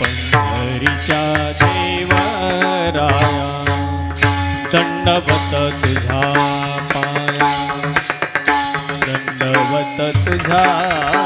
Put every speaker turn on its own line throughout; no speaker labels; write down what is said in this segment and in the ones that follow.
पंढरीच्या देवराया दंडवत तुझा पाया दंडवत
तुझा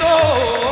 তো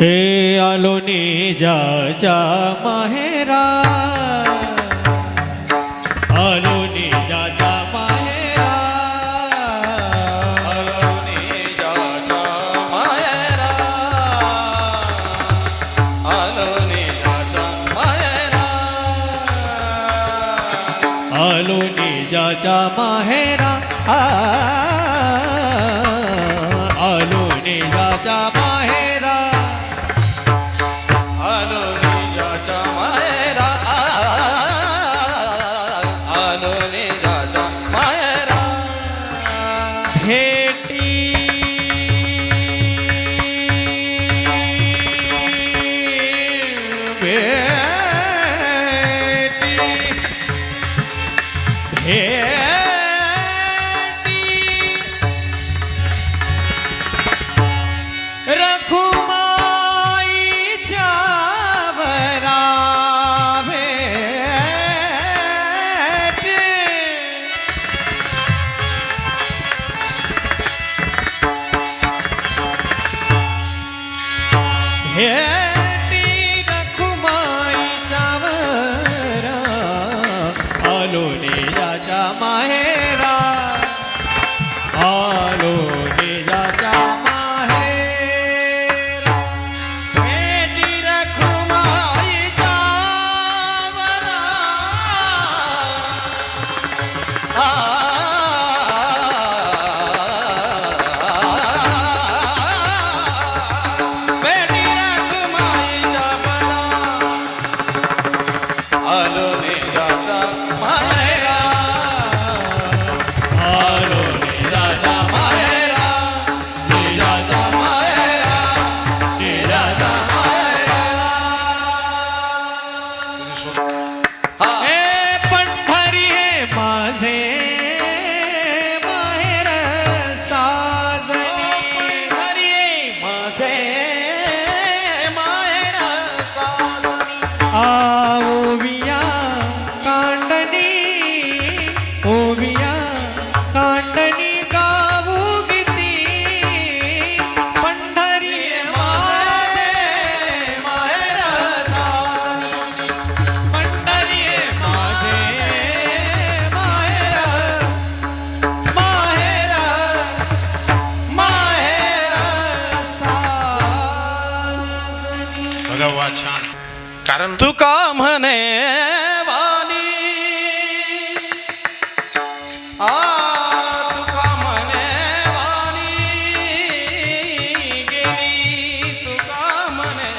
हे आलो निजाच्या माहेरा. आलो निजाच्या माहेरा. आलो निजाच्या माहेरा. आलो निजाच्या माहेरा. आलो निजाच्या माहेरा.
आलो
निजाच्या Hey. Yeah. আলো
तुका म्हणे वाणी? आ तुका म्हणे वाणी? तुका म्हणे?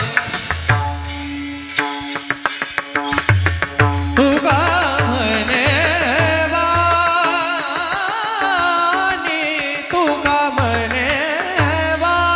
तुका म्हणे तुका म्हणे वाणी?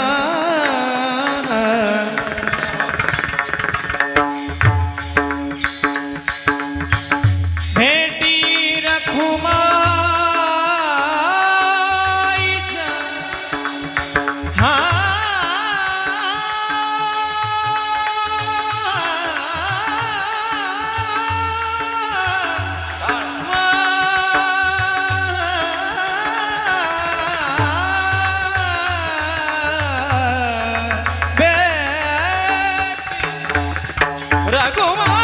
ರಘುಮಾ